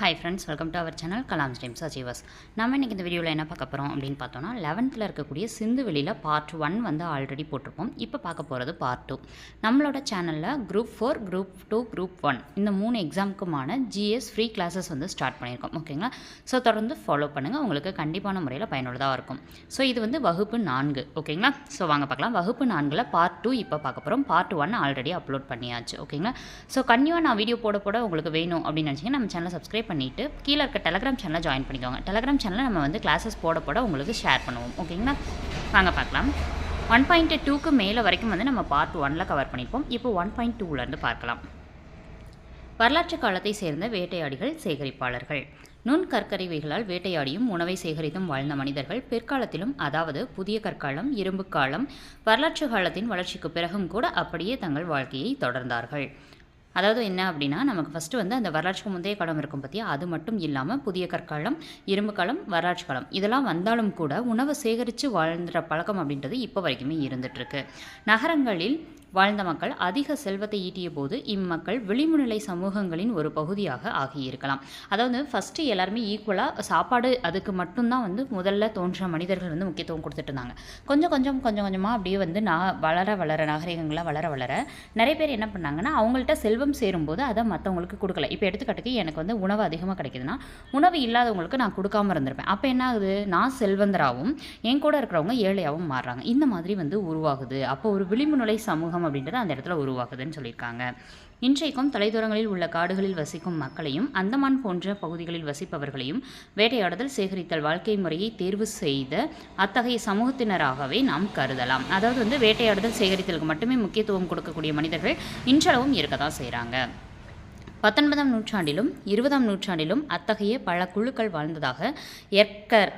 Hi friends welcome to our channel Kalam Steams Achievers நம்ம இன்றைக்கி இந்த வீடியோவில் என்ன பார்க்க போகிறோம் அப்படின்னு பார்த்தோம்னா லெவன்த்தில் இருக்கக்கூடிய சிந்து வெளியில் பார்ட் ஒன் வந்து ஆல்ரெடி போட்டிருப்போம். இப்போ பார்க்க போகிறது பார்ட் டூ நம்மளோட சேனலில் group four group two group one இந்த மூணு எக்ஸாமுக்குமான ஜிஎஸ் ஃப்ரீ கிளாஸஸ் வந்து ஸ்டார்ட் பண்ணியிருக்கோம். ஓகேங்களா ஸோ தொடர்ந்து ஃபாலோ பண்ணுங்கள் உங்களுக்கு கண்டிப்பான முறையில் பயனுள்ளதாக இருக்கும். ஸோ இது வந்து வகுப்பு நான்கு. ஓகேங்களா ஸோ வாங்க பார்க்கலாம். வகுப்பு நான்கில் பார்ட் டூ இப்போ பார்க்க போகிறோம் பார்ட் ஒன் ஆல்ரெடி அப்லோட் பண்ணியாச்சு. ஓகேங்களா ஸோ கண்டிப்பாக நான் வீடியோ போட போட உங்களுக்கு வேணும் அப்படின்னு நினச்சிங்கன்னா நம்ம சேனலை சப்ஸ்கிரைப் பண்ணிவிட்டு கீழே இருக்க டெலகிராம் சேனலை ஜாயின் பண்ணிக்கோங்க. டெலகிராம் சேனலில் நம்ம வந்து கிளாஸஸ் போட போட உங்களுக்கு ஷேர் பண்ணுவோம். ஓகேங்களா வாங்க பார்க்கலாம். ஒன் பாயிண்ட் டூக்கு மேலே வரைக்கும் வந்து நம்ம பார்ட் ஒனில் கவர் பண்ணியிருப்போம் இப்போ ஒன் பாயிண்ட் டூலேருந்து பார்க்கலாம். வரலாற்று காலத்தை சேர்ந்த வேட்டையாடிகள் சேகரிப்பாளர்கள். நுண் கற்கருவிகளால் வேட்டையாடியும் உணவை சேகரித்தும் வாழ்ந்த மனிதர்கள் பிற்காலத்திலும் அதாவது புதிய கற்காலம் இரும்பு காலம் வரலாற்று காலத்தின் வளர்ச்சிக்கு பிறகும் கூட அப்படியே தங்கள் வாழ்க்கையை தொடர்ந்தார்கள். அதாவது என்ன அப்படின்னா நமக்கு ஃபஸ்ட்டு வந்து அந்த வரலாற்றுக்கு முந்தைய காலம் இருக்கும் பற்றியா அது மட்டும் இல்லாமல் புதிய கற்காலம் இரும்பு காலம் வரலாற்று காலம். இதெல்லாம் வந்தாலும் கூட உணவை சேகரித்து வாழ்ந்துற பழக்கம் அப்படின்றது இப்போ வரைக்குமே இருந்துகிட்ருக்கு நகரங்களில் வாழ்ந்த மக்கள் அதிக செல்வத்தை ஈட்டிய போது இம்மக்கள் விளிம்புநிலை சமூகங்களின் ஒரு பகுதியாக ஆகியிருக்கலாம். அதாவது ஃபஸ்ட்டு எல்லாருமே ஈக்குவலாக சாப்பாடு அதுக்கு மட்டும்தான் வந்து முதல்ல தோன்ற மனிதர்கள் வந்து முக்கியத்துவம் கொடுத்துட்டு இருந்தாங்க கொஞ்சம் கொஞ்சம் கொஞ்சம் கொஞ்சமாக அப்படியே வந்து நான் வளர வளர நாகரிகங்களாக வளர வளர நிறைய பேர் என்ன பண்ணாங்கன்னா அவங்கள்ட்ட செல்வம் சேரும்போது அதை மற்றவங்களுக்கு கொடுக்கல. இப்போ எடுத்துக்காட்டுக்கு எனக்கு வந்து உணவு அதிகமாக கிடைக்குதுன்னா உணவு இல்லாதவங்களுக்கு நான் கொடுக்காம இருந்திருப்பேன். அப்போ என்ன ஆகுது? நான் செல்வந்தராகவும் என் கூட இருக்கிறவங்க ஏழையாகவும் மாறுறாங்க. இந்த மாதிரி வந்து உருவாகுது. அப்போ ஒரு விளிம்புநிலை சமூகம் அப்படின்றது அந்த இடத்துல உருவாக்குதுன்னு சொல்லியிருக்காங்க. இன்றைக்கும் தொலைதூரங்களில் உள்ள காடுகளில் வசிக்கும் மக்களையும் அந்தமான் போன்ற பகுதிகளில் வசிப்பவர்களையும் வேட்டையாடுதல் சேகரித்தல் வாழ்க்கை முறையை தேர்வு செய்த அத்தகைய சமூகத்தினராகவே நாம் கருதலாம். அதாவது வந்து வேட்டையாடுதல் சேகரித்தலுக்கு மட்டுமே முக்கியத்துவம் கொடுக்கக்கூடிய மனிதர்கள் இன்றளவும் இருக்க தான் செய்கிறாங்க பத்தொன்பதாம் நூற்றாண்டிலும் இருபதாம் நூற்றாண்டிலும் அத்தகைய பல குழுக்கள் வாழ்ந்ததாக எர்கர்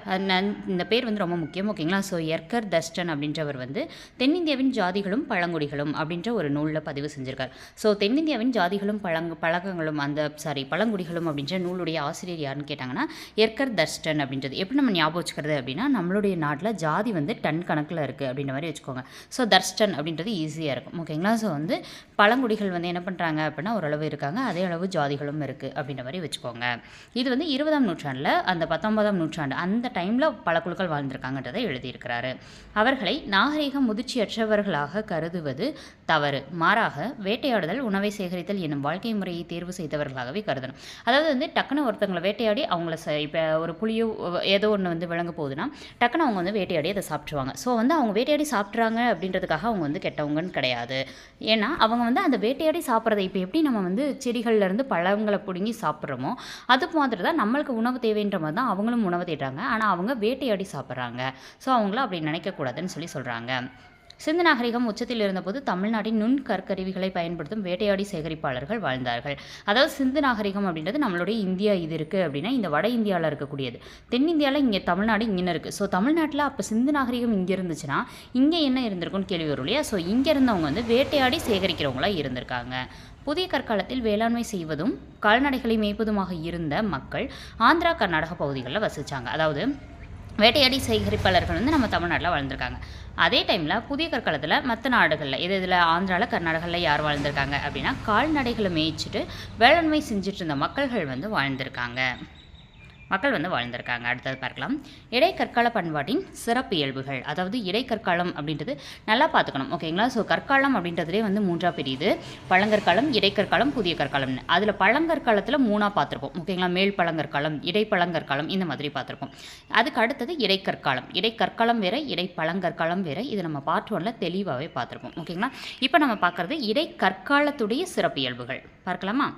இந்த பேர் வந்து ரொம்ப முக்கியம் ஓகேங்களா? ஸோ எர்கர் தஸ்டன் அப்படின்றவர் வந்து தென்னிந்தியாவின் ஜாதிகளும் பழங்குடிகளும் அப்படின்ற ஒரு நூலில் பதிவு செஞ்சிருக்கார். ஸோ தென்னிந்தியாவின் ஜாதிகளும் பழங்கு பழக்கங்களும் அந்த சாரி பழங்குடிகளும் அப்படின்ற நூலுடைய ஆசிரியர் யாருன்னு கேட்டாங்கன்னா எர்கர் தஸ்டன் அப்படின்றது. எப்படி நம்ம ஞாபகம் வச்சுக்கிறது அப்படின்னா நம்மளுடைய நாட்டில் ஜாதி வந்து டன் கணக்கில் இருக்குது அப்படின்ற மாதிரி வச்சுக்கோங்க. ஸோ தர்ஸ்டன் அப்படின்றது ஈஸியாக இருக்கும் ஓகேங்களா? ஸோ வந்து பழங்குடிகள் வந்து என்ன பண்ணுறாங்க அப்படின்னா ஓரளவு இருக்காங்க. அதே அளவு ஜாதிகளும் இருக்குது அப்படின்ற மாதிரி வச்சுக்கோங்க. இது வந்து இருபதாம் நூற்றாண்டில் அந்த பத்தொன்பதாம் நூற்றாண்டு அந்த டைமில் பல குழுக்கள் வாழ்ந்திருக்காங்கன்றதை எழுதியிருக்கிறாரு. அவர்களை நாகரிக முதிர்ச்சியற்றவர்களாக கருதுவது தவறு. மாறாக வேட்டையாடுதல் உணவை சேகரித்தல் என்னும் வாழ்க்கை முறையை தேர்வு செய்தவர்களாகவே கருதணும். அதாவது வந்து டக்குன்னு ஒருத்தங்களை வேட்டையாடி அவங்கள ச இப்போ ஒரு புளியோ ஏதோ ஒன்று வந்து விளங்க போகுதுன்னா டக்குன்னு அவங்க வந்து வேட்டையாடி அதை சாப்பிட்ருவாங்க ஸோ வந்து அவங்க வேட்டையாடி சாப்பிட்றாங்க அப்படின்றதுக்காக அவங்க வந்து கெட்டவங்கன்னு கிடையாது. ஏன்னா அவங்க வந்து அந்த வேட்டையாடி சாப்பிட்றதை இப்போ எப்படி நம்ம வந்து செடிகள் இருந்து பழங்களை பிடுங்கி சாப்பிட்றோமோ அது மாதிரி தான் நம்மளுக்கு உணவு தேவைன்ற மாதிரி தான் அவங்களும் உணவு தேடுறாங்க. ஆனால் அவங்க வேட்டையாடி சாப்பிட்றாங்க. ஸோ அவங்கள அப்படி நினைக்கக்கூடாதுன்னு சொல்லி சொல்கிறாங்க சிந்து நாகரிகம் உச்சத்தில் இருந்தபோது தமிழ்நாட்டின் நுண் கற்கருவிகளை பயன்படுத்தும் வேட்டையாடி சேகரிப்பாளர்கள் வாழ்ந்தார்கள். அதாவது சிந்து நாகரிகம் அப்படின்றது நம்மளுடைய இந்தியா இது இருக்குது அப்படின்னா இந்த வட இந்தியாவில் இருக்கக்கூடியது. தென்னிந்தியாவில் இங்கே தமிழ்நாடு இங்கே இருக்குது ஸோ தமிழ்நாட்டில் அப்போ சிந்து நாகரிகம் இங்கே இருந்துச்சுன்னா இங்கே என்ன இருந்திருக்கும்னு கேள்வி வரும் இல்லையா? ஸோ இங்கே இருந்தவங்க வந்து வேட்டையாடி சேகரிக்கிறவங்களாக இருந்திருக்காங்க. புதிய கற்காலத்தில் வேளாண்மை செய்வதும் கால்நடைகளை மேய்ப்பதுமாக இருந்த மக்கள் ஆந்திரா கர்நாடக பகுதிகளில் வசித்தாங்க அதாவது வேட்டையாடி சேகரிப்பாளர்கள் வந்து நம்ம தமிழ்நாட்டில் வாழ்ந்திருக்காங்க. அதே டைமில் புதிய கற்காலத்தில் மற்ற நாடுகளில் இது இதில் ஆந்திராவில் கர்நாடகாவில் யார் வாழ்ந்திருக்காங்க அப்படின்னா கால்நடைகளை மேய்ச்சிட்டு வேளாண்மை செஞ்சுட்டு இருந்த மக்கள்கள் வந்து வாழ்ந்திருக்காங்க. மக்கள் வந்து வாழ்ந்திருக்காங்க. அடுத்தது பார்க்கலாம். இடைக்கற்கால பண்பாட்டின் சிறப்பு இயல்புகள். அதாவது இடைக்கற்காலம் அப்படின்றது நல்லா பார்த்துக்கணும். ஓகேங்களா? ஸோ கற்காலம் அப்படின்றதுலேயே வந்து மூன்றாக பிரியுது. பழங்கற்காலம் இடைக்கற்காலம் புதிய கற்காலம்னு. அதில் பழங்கற்காலத்தில் மூணாக பார்த்துருப்போம். ஓகேங்களா? மேல் பழங்கற்காலம் இடைப்பழங்கற்காலம் இந்த மாதிரி பார்த்துருப்போம். அதுக்கு அடுத்தது இடைக்கற்காலம். இடைக்கற்காலம் வேற இடைப்பழங்கற்காலம் வேற. இது நம்ம பார்ட் ஒன்ல தெளிவாகவே பார்த்துருப்போம். ஓகேங்களா? இப்போ நம்ம பார்க்குறது இடைக்கற்காலத்துடைய சிறப்பு இயல்புகள். பார்க்கலாமா?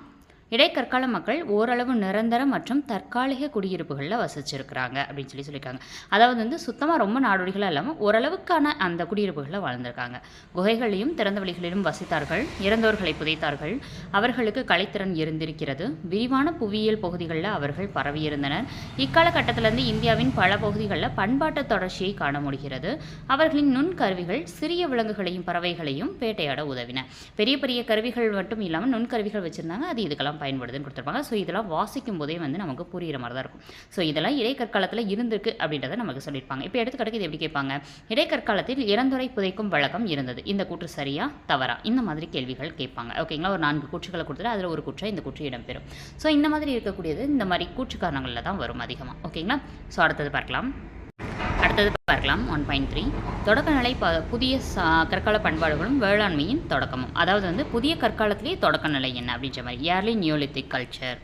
இடைக்கற்கால மக்கள் ஓரளவு நிரந்தர மற்றும் தற்காலிக குடியிருப்புகளில் வசிச்சிருக்கிறாங்க அப்படின்னு சொல்லி சொல்லியிருக்காங்க. அதாவது வந்து சுத்தமாக ரொம்ப நாடோடிகளாக இல்லாமல் ஓரளவுக்கான அந்த குடியிருப்புகளில் வாழ்ந்திருக்காங்க. குகைகளையும் திறந்த வழிகளிலும் வசித்தார்கள் இறந்தோர்களை புதைத்தார்கள். அவர்களுக்கு கலைத்திறன் இருந்திருக்கிறது. விரிவான புவியியல் பகுதிகளில் அவர்கள் பரவியிருந்தனர். இக்காலகட்டத்திலிருந்து இந்தியாவின் பல பகுதிகளில் பண்பாட்டு தொடர்ச்சியை காண முடிகிறது. அவர்களின் நுண்கருவிகள் சிறிய விலங்குகளையும் பறவைகளையும் வேட்டையாட உதவின. பெரிய பெரிய கருவிகள் மட்டும் இல்லாமல் நுண்கருவிகள் வச்சுருந்தாங்க. அது இதுக்கெல்லாம் பயன்படுதுன்னு கொடுத்துருப்பாங்க. ஸோ இதெல்லாம் வாசிக்கும் போதே வந்து நமக்கு புரிகிற மாதிரி தான் இருக்கும். ஸோ இதெல்லாம் இடைக்கற்காலத்தில் இருந்திருக்கு அப்படின்றத நமக்கு சொல்லியிருப்பாங்க. இப்போ எடுத்துக்காட்டுக்கு இது எப்படி கேட்பாங்க? இடைக்கற்காலத்தில் இறந்துரை புதைக்கும் வழக்கம் இருந்தது. இந்த கூற்று சரியா தவறா? இந்த மாதிரி கேள்விகள் கேட்பாங்க. ஓகேங்களா ஒரு நான்கு கூற்றுகளை கொடுத்துட்டு அதில் ஒரு கூற்றை இந்த கூற்று இடம்பெறும். ஸோ இந்த மாதிரி இருக்கக்கூடியது இந்த மாதிரி கூற்று காரணங்களில் தான் வரும் அதிகமாக ஓகேங்களா ஸோ அடுத்தது பார்க்கலாம். அடுத்தது பார்க்கலாம் ஒன் பாயிண்ட் த்ரீ தொடக்கநிலை ப புதிய சா கற்கால பண்பாடுகளும் வேளாண்மையின் தொடக்கமும். அதாவது வந்து புதிய கற்காலத்திலேயே தொடக்கநிலை என்ன அப்படின்ற மாதிரி. ஏர்லி நியோலித்திக் கல்ச்சர்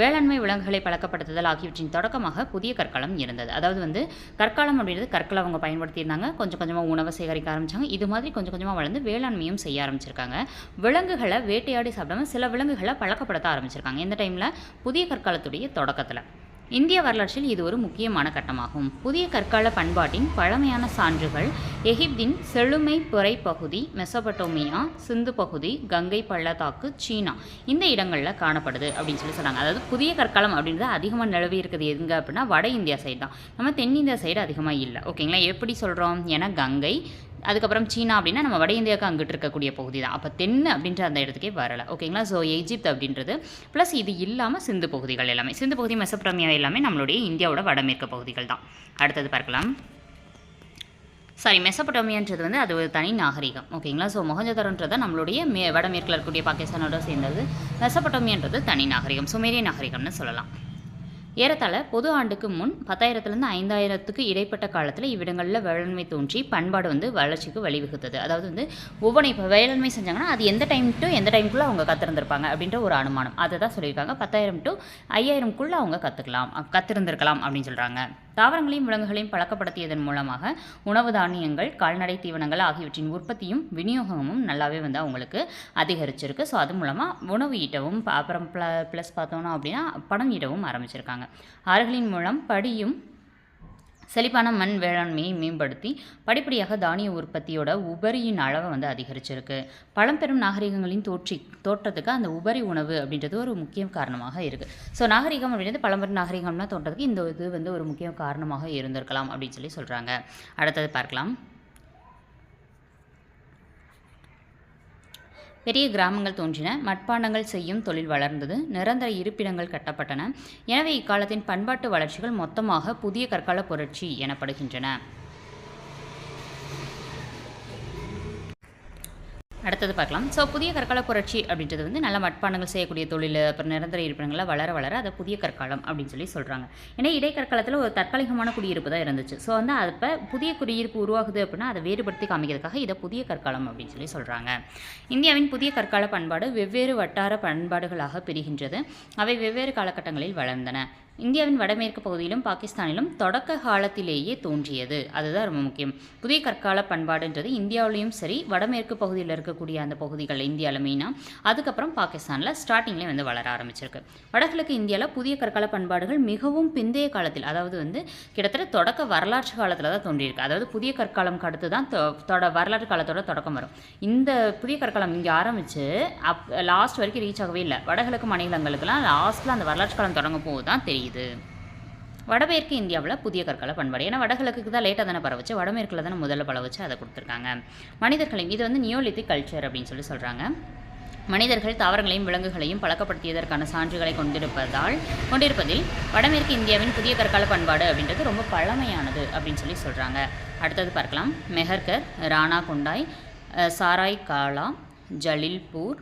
வேளாண்மை விலங்குகளை பழக்கப்படுத்துதல் ஆகியவற்றின் தொடக்கமாக புதிய கற்காலம் இருந்தது. அதாவது வந்து கற்காலம் அப்படின்றது கற்களை அவங்க பயன்படுத்தியிருந்தாங்க. கொஞ்சம் கொஞ்சமாக உணவை சேகரிக்க ஆரம்பித்தாங்க இது மாதிரி கொஞ்சம் கொஞ்சமாக வளர்ந்து வேளாண்மையும் செய்ய ஆரம்பிச்சிருக்காங்க. விலங்குகளை வேட்டையாடி சாப்பிடாம சில விலங்குகளை பழக்கப்படுத்த ஆரம்பிச்சிருக்காங்க. இந்த டைமில் புதிய கற்காலத்துடைய தொடக்கத்தில். இந்திய வரலாற்றில் இது ஒரு முக்கியமான கட்டமாகும். புதிய கற்கால பண்பாட்டின் பழமையான சான்றுகள் எகிப்தின் செழுமை புறை பகுதி மெசபட்டோமியா சிந்து பகுதி கங்கை பள்ளத்தாக்கு சீனா இந்த இடங்களில் காணப்படுது அப்படின்னு சொல்லி சொன்னாங்க. அதாவது புதிய கற்காலம் அப்படின்றது அதிகமாக நிலவி இருக்குது. எங்க அப்படின்னா வட இந்தியா சைடு தான். நம்ம தென்னிந்தியா சைடு அதிகமாக இல்லை. ஓகேங்களா? எப்படி சொல்கிறோம் ஏன்னா கங்கை அதுக்கப்புறம் சீனா அப்படின்னா நம்ம வட இந்தியாவுக்கு அங்கிட்டு இருக்கக்கூடிய பகுதி தான். அப்போ தென் அப்படின்ற அந்த இடத்துக்கே வரலை. ஓகேங்களா? ஸோ எஜிப்த் அப்படின்றது. ப்ளஸ் இது இல்லாமல் சிந்து பகுதிகள் எல்லாமே. சிந்து பகுதி மெசப்ரமியா எல்லாமே நம்மளுடைய இந்தியாவோட வடமேற்கு பகுதிகள் தான். அடுத்தது பார்க்கலாம். சாரி மெசபட்டோமியான்றது வந்து அது ஒரு தனி நாகரிகம். ஓகேங்களா? ஸோ மொஹஞ்சதரோன்றது நம்மளுடைய மே வடமேற்கில் இருக்கக்கூடிய பாகிஸ்தானோட சேர்ந்தது. மெசபட்டோமியான்றது தனி நாகரிகம். சுமேரிய நாகரிகம்னு சொல்லலாம். ஏறத்தாழ பொது ஆண்டுக்கு முன் பத்தாயிரத்துலேருந்து ஐந்தாயிரத்துக்கு இடைப்பட்ட காலத்தில் இவ்விடங்களில் வேளாண்மை தோன்றி பண்பாடு வந்து வளர்ச்சிக்கு வழிவகுத்தது. அதாவது வந்து ஒவ்வொன்றும் இப்போ வேளாண்மை செஞ்சாங்கன்னா அது எந்த டைம் டு எந்த டைமுக்குள்ளே அவங்க கற்றுருந்துருப்பாங்க அப்படின்ற ஒரு அனுமானம். அதை தான் சொல்லியிருக்காங்க. பத்தாயிரம் டு ஐயாயிரம்குள்ளே அவங்க கற்றுக்கலாம் கற்றுருந்துருக்கலாம் அப்படின்னு சொல்கிறாங்க தாவரங்களையும் விலங்குகளையும் பழக்கப்படுத்தியதன் மூலமாக உணவு தானியங்கள் கால்நடை தீவனங்கள் ஆகியவற்றின் உற்பத்தியும் விநியோகமும் நல்லாவே வந்து அவங்களுக்கு அதிகரிச்சிருக்கு. ஸோ அது மூலமாக உணவு ஈட்டவும் ப- அப்புறம் ப்ள ப்ளஸ் பார்த்தோன்னா அப்படின்னா பணம் ஈட்டவும் ஆரம்பிச்சிருக்காங்க. ஆறுகளின் மூலம் படியும் செழிப்பான மண் வேளாண்மையை மேம்படுத்தி படிப்படியாக தானிய உற்பத்தியோட உபரியின் அளவை வந்து அதிகரிச்சிருக்கு. பழம்பெரும் நாகரிகங்களின் தோற்றி தோற்றத்துக்கு அந்த உபரி உணவு அப்படின்றது ஒரு முக்கிய காரணமாக இருக்குது ஸோ நாகரிகம் அப்படின்றது பழம்பெரும் நாகரிகம்லாம் தோற்றத்துக்கு இந்த இது வந்து ஒரு முக்கிய காரணமாக இருந்திருக்கலாம் அப்படின்னு சொல்லி சொல்கிறாங்க அடுத்தது பார்க்கலாம். பெரிய கிராமங்கள் தோன்றின. மட்பாண்டங்கள் செய்யும் தொழில் வளர்ந்தது. நிரந்தர இருப்பிடங்கள் கட்டப்பட்டன. எனவே இக்காலத்தின் பண்பாட்டு வளர்ச்சிகள் மொத்தமாக புதிய கற்கால புரட்சி எனப்படுகின்றன. அடுத்தது பார்க்கலாம். ஸோ புதிய கற்கால புரட்சி அப்படின்றது வந்து நல்ல மட்பாண்டங்கள் செய்யக்கூடிய தொழில் அப்புறம் நிரந்தர இருப்பிடங்கள்லாம் வளர வளர அதை புதிய கற்காலம் அப்படின்னு சொல்லி சொல்கிறாங்க ஏன்னா இடைக்கற்காலத்தில் ஒரு தற்காலிகமான குடியிருப்பு தான் இருந்துச்சு. ஸோ வந்து அப்போ புதிய குடியிருப்பு உருவாகுது அப்படின்னா அதை வேறுபடுத்தி காமிக்கிறதுக்காக இதை புதிய கற்காலம் அப்படின்னு சொல்லி சொல்கிறாங்க இந்தியாவின் புதிய கற்கால பண்பாடு வெவ்வேறு வட்டார பண்பாடுகளாக பிரிகின்றது. அவை வெவ்வேறு காலகட்டங்களில் வளர்ந்தன. இந்தியாவின் வடமேற்கு பகுதியிலும் பாகிஸ்தானிலும் தொடக்க காலத்திலேயே தோன்றியது. அதுதான் ரொம்ப முக்கியம். புதிய கற்கால பண்பாடுன்றது இந்தியாவிலையும் சரி வடமேற்கு பகுதியில் இருக்க இருக்கக்கூடிய அந்த பகுதிகள் இந்தியாவில் மெயினாக அதுக்கப்புறம் பாகிஸ்தானில் ஸ்டார்டிங்லேயே வந்து வளர ஆரம்பிச்சிருக்கு. வடகிழக்கு இந்தியாவில் புதிய கற்கால பண்பாடுகள் மிகவும் பிந்தைய காலத்தில் அதாவது வந்து கிட்டத்தட்ட தொடக்க வரலாற்று காலத்தில் தான் தோன்றியிருக்கு. அதாவது புதிய கற்காலம் அடுத்து தான் தொ- தொட வரலாற்று காலத்தோட தொடக்கம் வரும். இந்த புதிய கற்காலம் இங்கே ஆரம்பித்து அப் லாஸ்ட் வரைக்கும் ரீச் ஆகவே இல்லை. வடகிழக்கு மாநிலங்களுக்கெல்லாம் லாஸ்ட்டில் அந்த வரலாற்று காலம் தொடங்கும் போது தான் தெரியுது. வடமேற்கு இந்தியாவில் புதிய கற்கால பண்பாடு. ஏன்னா வடகிழக்குக்கு தான் லேட்டாக தானே பரவச்சு. வடமேற்கில் தானே முதல்ல பரவச்சு அதை கொடுத்துருக்காங்க. மனிதர்களையும் இது வந்து நியோலித்திக் கல்ச்சர் அப்படின்னு சொல்லி சொல்கிறாங்க மனிதர்கள் தாவரங்களையும் விலங்குகளையும் பழக்கப்படுத்தியதற்கான சான்றுகளை கொண்டிருப்பதால் கொண்டிருப்பதில் வடமேற்கு இந்தியாவின் புதிய கற்கால பண்பாடு அப்படின்றது ரொம்ப பழமையானது அப்படின்னு சொல்லி சொல்கிறாங்க அடுத்தது பார்க்கலாம். மெஹர்கர் ராணா குண்டாய் சாராய் காலா ஜலில்பூர்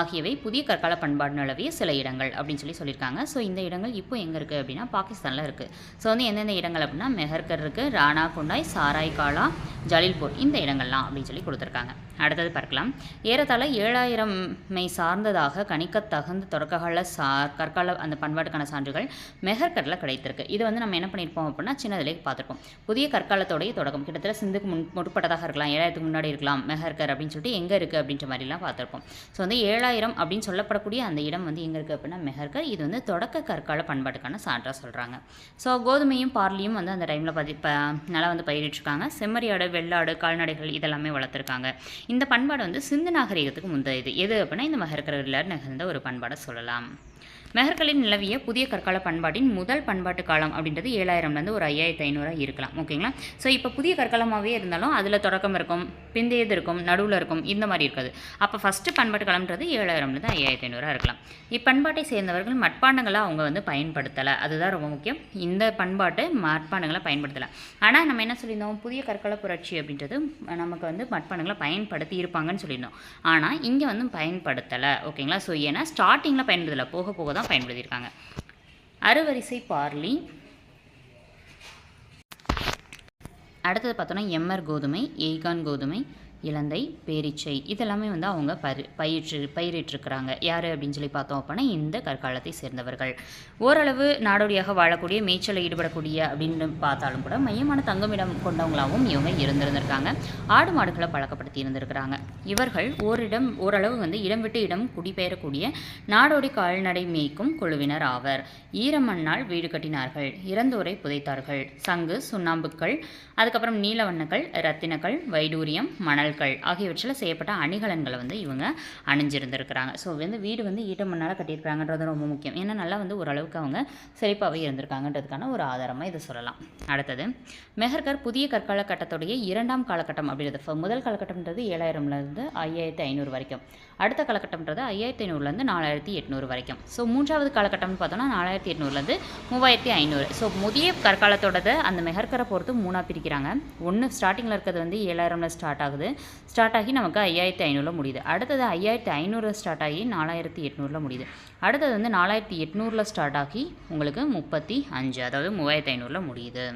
ஆகியவை புதிய கற்கால பண்பாடு நிலவிய சில இடங்கள் அப்படின்னு சொல்லி சொல்லியிருக்காங்க. ஸோ இந்த இடங்கள் இப்போ எங்கே இருக்குது அப்படின்னா பாகிஸ்தானில் இருக்குது ஸோ வந்து எந்தெந்த இடங்கள் அப்படின்னா மெஹர்கர் இருக்குது ராணா குண்டாய் சாராய் காலா ஜலில்பூர் இந்த இடங்கள்லாம் அப்படின்னு சொல்லி கொடுத்துருக்காங்க. அடுத்தது பார்க்கலாம். ஏறத்தாழ ஏழாயிரமை சார்ந்ததாக கணிக்க தகுந்த தொடக்ககால சா கற்கால அந்த பண்பாட்டுக்கான சான்றுகள் மெஹர்கரில் கிடைத்திருக்கு. இது வந்து நம்ம என்ன பண்ணியிருப்போம் அப்படின்னா சின்னதிலே பார்த்துருப்போம். புதிய கற்காலத்தோடைய தொடக்கம். கிட்டத்தட்ட சிந்துக்கு முன் முற்பட்டதாக இருக்கலாம் ஏழாயிரத்துக்கு முன்னாடி இருக்கலாம் மெஹர்கர் அப்படின்னு சொல்லிட்டு எங்கே இருக்குது அப்படின்ற மாதிரிலாம் பார்த்துருப்போம். ஸோ வந்து ஏழாயிரம் அப்படின்னு சொல்லப்படக்கூடிய அந்த இடம் வந்து எங்கே இருக்குது அப்படின்னா மெஹர்கர் இது வந்து தொடக்க கற்கால பண்பாட்டுக்கான சான்றாக சொல்கிறாங்க ஸோ கோதுமையும் பார்லியும் வந்து அந்த டைமில் பதி ப நல்லா வந்து பயிரிட்டிருக்காங்க. செம்மறியாடு வெள்ளாடு கால்நடைகள் இதெல்லாமே வளர்த்துருக்காங்க. இந்த பண்பாடு வந்து சிந்து நாகரிகத்துக்கு முந்தையது. எது அப்படின்னா இந்த மெஹர்கரில் நிகழ்ந்த ஒரு பண்பாடை சொல்லலாம். மெஹர்களில் நிலவிய புதிய கற்கால பண்பாட்டின் முதல் பண்பாட்டு காலம் அப்படின்றது ஏழாயிரம்லேருந்து ஒரு ஐயாயிரத்து ஐநூறாக இருக்கலாம். ஓகேங்களா? ஸோ இப்போ புதிய கற்காலமாகவே இருந்தாலும் அதில் தொடக்கம் இருக்கும் பிந்தையது இருக்கும் நடுவில் இருக்கும் இந்த மாதிரி இருக்காது. அப்போ ஃபஸ்ட்டு பண்பாட்டு காலம்ன்றது ஏழாயிரம்லேருந்து ஐயாயிரத்து ஐநூறாக இருக்கலாம். இப்பண்பாட்டை சேர்ந்தவர்கள் மட்பாண்டங்களை அவங்க வந்து பயன்படுத்தலை. அதுதான் ரொம்ப முக்கியம். இந்த பண்பாட்டு மட்பாண்டங்களை பயன்படுத்தலை. ஆனால் நம்ம என்ன சொல்லியிருந்தோம்? புதிய கற்கால புரட்சி அப்படின்றது நமக்கு வந்து மட்பாண்டங்களை பயன்படுத்தி இருப்பாங்கன்னு சொல்லியிருந்தோம். ஆனால் இங்கே வந்து பயன்படுத்தலை. ஓகேங்களா? ஸோ ஏன்னா ஸ்டார்டிங்கில் பயன்படுத்தலை. போக போக தான் பயன்படுத்தியிருக்காங்க. அறுவரிசை பார்லி. அடுத்தது பார்த்தோன்னா எம்ஆர் கோதுமை எய்கான் கோதுமை இலந்தை பேரிச்சை இதெல்லாமே வந்து அவங்க பரி பயிற்று பயிரிட்டிருக்கிறாங்க. யார் அப்படின்னு சொல்லி பார்த்தோம் அப்படின்னா இந்த கற்காலத்தை சேர்ந்தவர்கள். ஓரளவு நாடோடியாக வாழக்கூடிய மேய்ச்சலில் ஈடுபடக்கூடிய அப்படின்னு பார்த்தாலும் கூட மையமான தங்குமிடம் கொண்டவங்களாகவும் இவங்க இருந்திருந்திருக்காங்க. ஆடு மாடுகளை பழக்கப்படுத்தி இருந்திருக்கிறாங்க. இவர்கள் ஓரிடம் ஓரளவு வந்து இடம் விட்டு இடம் குடிபெயரக்கூடிய நாடோடி கால்நடை மேய்க்கும் குழுவினர் ஆவர். ஈரமண்ணால் வீடு கட்டினார்கள். இறந்தோரை புதைத்தார்கள். சங்கு சுண்ணாம்புக்கள் அதுக்கப்புறம் நீலவண்ணங்கள் ரத்தினக்கள் வைடூரியம் மணல் மணல்கள் ஆகியவற்றில் செய்யப்பட்ட அணிகலன்களை வந்து இவங்க அணிஞ்சிருந்திருக்கிறாங்க. ஸோ வந்து வீடு வந்து ஈட்ட மண்ணால் கட்டியிருக்கிறாங்கன்றது ரொம்ப முக்கியம். ஏன்னா நல்லா வந்து ஓரளவுக்கு அவங்க செழிப்பாகவே இருந்திருக்காங்கன்றதுக்கான ஒரு ஆதாரமாக இதை சொல்லலாம். அடுத்தது மெஹர்கர் புதிய கற்கால கட்டத்துடைய இரண்டாம் காலகட்டம் அப்படின்றது. முதல் காலகட்டம்ன்றது ஏழாயிரம்லேருந்து ஐயாயிரத்தி ஐநூறு வரைக்கும். அடுத்த காலகட்டம்ன்றது ஐயாயிரத்தி ஐநூறுலேருந்து நாலாயிரத்தி எட்நூறு வரைக்கும். ஸோ மூன்றாவது காலகட்டம்னு பார்த்தோம்னா நாலாயிரத்தி எட்நூறுலேருந்து மூவாயிரத்தி ஐநூறு. ஸோ முதிய கற்காலத்தோடது அந்த மெஹர்கரை பொறுத்து மூணாக பிரிக்கிறாங்க. ஒன்று ஸ்டார்டிங்கில் இருக்கிறது வந்து ஏழாயிரம்ல ஸ்டார்ட் ஆகுது. ஸ்டார்ட் ஆகி நமக்கு ஐயாயிரத்தி ஐநூறுல முடியுது. அடுத்தது ஐயாயிரத்தி ஐநூறு ஸ்டார்ட் ஆகி நாலாயிரத்தி எட்நூறில் முடியுது. அடுத்தது வந்து நாலாயிரத்தி எட்நூறில் ஸ்டார்ட் ஆகி உங்களுக்கு முப்பத்தி அஞ்சு அதாவது மூவாயிரத்தி ஐநூறில் முடியுது.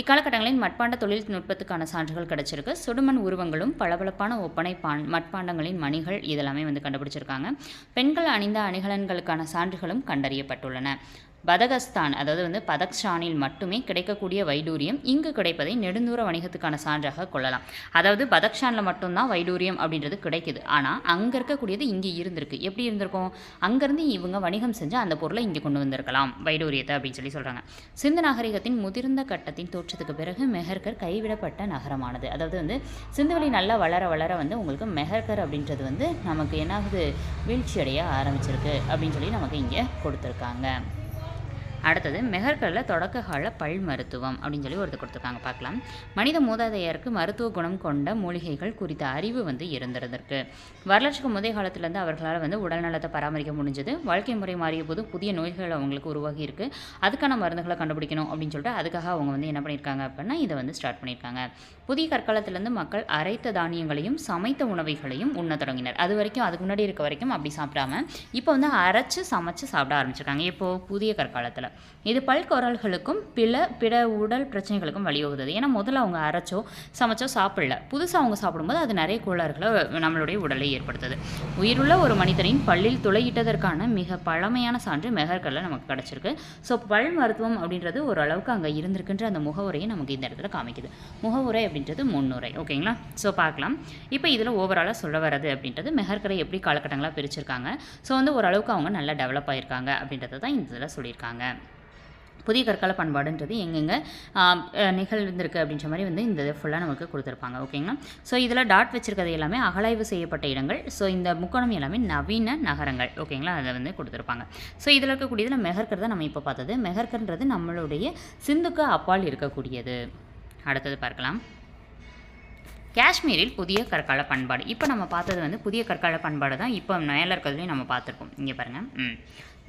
இக்காலகட்டங்களில் மட்பாண்ட தொழில்நுட்பத்துக்கான சான்றுகள் கிடைச்சிருக்கு. சுடுமண் உருவங்களும் பளபளப்பான ஒப்பனை பான் மட்பாண்டங்களின் மணிகள் இதெல்லாமே வந்து கண்டுபிடிச்சிருக்காங்க. பெண்கள் அணிந்த அணிகலன்களுக்கான சான்றுகளும் கண்டறியப்பட்டுள்ளன. பதகஸ்தான் அதாவது வந்து பதக்ஷானில் மட்டுமே கிடைக்கக்கூடிய வைடூரியம் இங்கு கிடைப்பதை நெடுந்தூர வணிகத்துக்கான சான்றாக கொள்ளலாம். அதாவது பதக்ஷானில் மட்டும்தான் வைடூரியம் அப்படின்றது கிடைக்குது. ஆனால் அங்கே இருக்கக்கூடியது இங்கே இருந்திருக்கு. எப்படி இருந்திருக்கும்? அங்கேருந்து இவங்க வணிகம் செஞ்சு அந்த பொருளை இங்கே கொண்டு வந்திருக்கலாம் வைடூரியத்தை அப்படின்னு சொல்லி சொல்கிறாங்க சிந்து நாகரிகத்தின் முதிர்ந்த கட்டத்தின் தோற்றத்துக்கு பிறகு மெஹர்கர் கைவிடப்பட்ட நகரமானது. அதாவது வந்து சிந்துவெளி நல்லா வளர வளர வந்து உங்களுக்கு மெஹர்கர் அப்படின்றது வந்து நமக்கு என்னாகுது? வீழ்ச்சியடைய ஆரம்பிச்சிருக்கு அப்படின்னு சொல்லி நமக்கு இங்கே கொடுத்துருக்காங்க. அடுத்தது மெஹர்கரில் தொடக்க கால பல் மருத்துவம் அப்படின்னு சொல்லி ஒருத்தர் கொடுத்துருக்காங்க. பார்க்கலாம். மனித மூதாதையருக்கு மருத்துவ குணம் கொண்ட மூலிகைகள் குறித்த அறிவு வந்து இருந்திருந்திருக்கு. வரலாற்றுக்கு முந்தைய காலத்துலேருந்து அவர்களால் வந்து உடல் நலத்தை பராமரிக்க முடிஞ்சது. வாழ்க்கை முறை மாறிய போது புதிய நோய்கள் அவங்களுக்கு உருவாகி இருக்கு. அதுக்கான மருந்துகளை கண்டுபிடிக்கணும் அப்படின்னு சொல்லிட்டு அதுக்காக அவங்க வந்து என்ன பண்ணியிருக்காங்க அப்படின்னா இதை வந்து ஸ்டார்ட் பண்ணியிருக்காங்க. புதிய கற்காலத்திலேருந்து மக்கள் அரைத்த தானியங்களையும் சமைத்த உணவுகளையும் உண்ண தொடங்கினர். அது வரைக்கும் அதுக்கு முன்னாடி இருக்க வரைக்கும் அப்படி சாப்பிடாம இப்போ வந்து அரைச்சு சமைச்சு சாப்பிட ஆரம்பிச்சிருக்காங்க. இப்போது புதிய கற்காலத்தில். இது பல்குரல்களுக்கும் பில பிற உடல் பிரச்சனைகளுக்கும் வழிவகுத்தது. ஏன்னா முதல்ல அவங்க அரைச்சோ சமைச்சோ சாப்பிடல. புதுசாக அவங்க சாப்பிடும்போது அது நிறைய கோளாறுகளை நம்மளுடைய உடலை ஏற்படுத்துது. உயிருள்ள ஒரு மனிதனின் பல்லில் துளையிட்டதற்கான மிக பழமையான சான்று மெஹர்கல்ல நமக்கு கிடச்சிருக்கு. ஸோ பல் மருத்துவம் அப்படின்றது ஓரளவுக்கு அங்கே இருந்திருக்குன்ற அந்த முகவுரையை நமக்கு இந்த இடத்துல காமிக்குது. முகவுரை அப்படின்றது முன்னுரை. ஓகேங்களா? ஸோ பார்க்கலாம். இப்போ இதில் ஓவராலாக சொல்ல வர்றது அப்படின்றது மெஹர்கரை எப்படி காலகட்டங்களாக பிரிச்சிருக்காங்க. ஸோ வந்து ஓரளவுக்கு அவங்க நல்லா டெவலப் ஆயிருக்காங்க அப்படின்றத தான் இந்த இதில் சொல்லியிருக்காங்க. புதிய கற்கால பண்பாடுன்றது எங்கெங்கே நிகழ்ந்திருக்கு அப்படின்ற மாதிரி வந்து இந்த ஃபுல்லாக நமக்கு கொடுத்துருப்பாங்க ஓகேங்களா ஸோ இதில் டாட் வச்சுருக்கிறது எல்லாமே அகலாய்வு செய்யப்பட்ட இடங்கள். ஸோ இந்த முக்கோணம் எல்லாமே நவீன நகரங்கள் ஓகேங்களா அதை வந்து கொடுத்துருப்பாங்க. ஸோ இதில் இருக்கக்கூடியதில் மெஹர்கர் தான் நம்ம இப்போ பார்த்தது. மெஹர்கர்ன்றது நம்மளுடைய சிந்துக்கு அப்பால் இருக்கக்கூடியது. அடுத்தது பார்க்கலாம். காஷ்மீரில் புதிய கற்கால பண்பாடு. இப்போ நம்ம பார்த்தது வந்து புதிய கற்கால பண்பாடு தான் இப்போ மேலே இருக்கிறதுலையும் நம்ம பார்த்துருக்கோம் இங்கே பாருங்கள் ம்.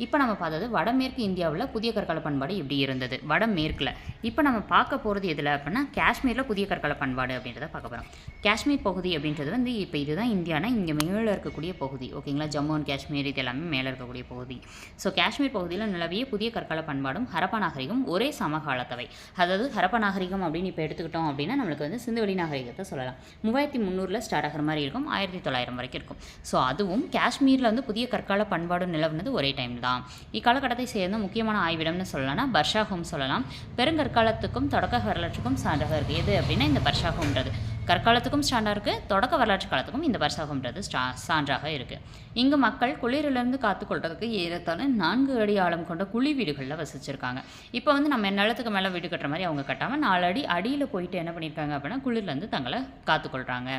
இப்போ நம்ம பார்த்தது வடமேற்கு இந்தியாவில் புதிய கற்கால பண்பாடு இப்படி இருந்தது. வடமேற்கில். இப்போ நம்ம பார்க்க போகிறது எதில் அப்படின்னா காஷ்மீரில் புதிய கற்கால பண்பாடு அப்படின்றத பார்க்க போகிறோம் காஷ்மீர் பகுதி அப்படின்றது வந்து இப்போ இதுதான் இந்தியானா இங்கே மேலே இருக்கக்கூடிய பகுதி. ஓகேங்களா ஜம்மு அண்ட் காஷ்மீர் இது எல்லாமே மேலே இருக்கக்கூடிய பகுதி. ஸோ காஷ்மீர் பகுதியில் நிலவிய புதிய கற்கால பண்பாடும் ஹரப்பா நாகரிகம் ஒரே சமகாலத்தவை. அதாவது ஹரப்பா நாகரிகம் அப்படின்னு இப்போ எடுத்துக்கிட்டோம் அப்படின்னா நம்மளுக்கு வந்து சிந்துவெளி நாகரிகத்தை சொல்லலாம். மூவாயிரத்தி முந்நூறில் ஸ்டார்ட் ஆகிற மாதிரி இருக்கும். ஆயிரத்தி தொள்ளாயிரம் வரைக்கும் இருக்கும். ஸோ அதுவும் காஷ்மீரில் வந்து புதிய கற்கால பண்பாடும் நிலவுனது ஒரே டைம் தான். இக்காலகட்டத்தை சேர்ந்த முக்கியமான ஆய்விடம்னு சொல்லலாம்னா பர்ஷாஹோம் சொல்லலாம். பெருங்கற்காலத்துக்கும் தொடக்க வரலாற்றுக்கும் சான்றாக இருக்குது எது அப்படின்னா இந்த பர்ஷாஹோம்ன்றது. கற்காலத்துக்கும் ஸ்டாண்டாக இருக்குது தொடக்க வரலாற்று காலத்துக்கும் இந்த வர்ஷாகம்ன்றது ஸ்டா சான்றாக இருக்குது இங்கு மக்கள் குளிரிலிருந்து காத்துக்கொள்றதுக்கு ஏறத்தாலும் நான்கு அடி ஆழம் கொண்ட குழி வீடுகளில் வசிச்சிருக்காங்க. இப்போ வந்து நம்ம நிலத்துக்கு மேலே வீடு கட்டுற மாதிரி அவங்க கட்டாமல் நாலு அடி அடியில் போயிட்டு என்ன பண்ணியிருக்காங்க அப்படின்னா குளிர்லேருந்து தங்களை காத்துக்கொள்கிறாங்க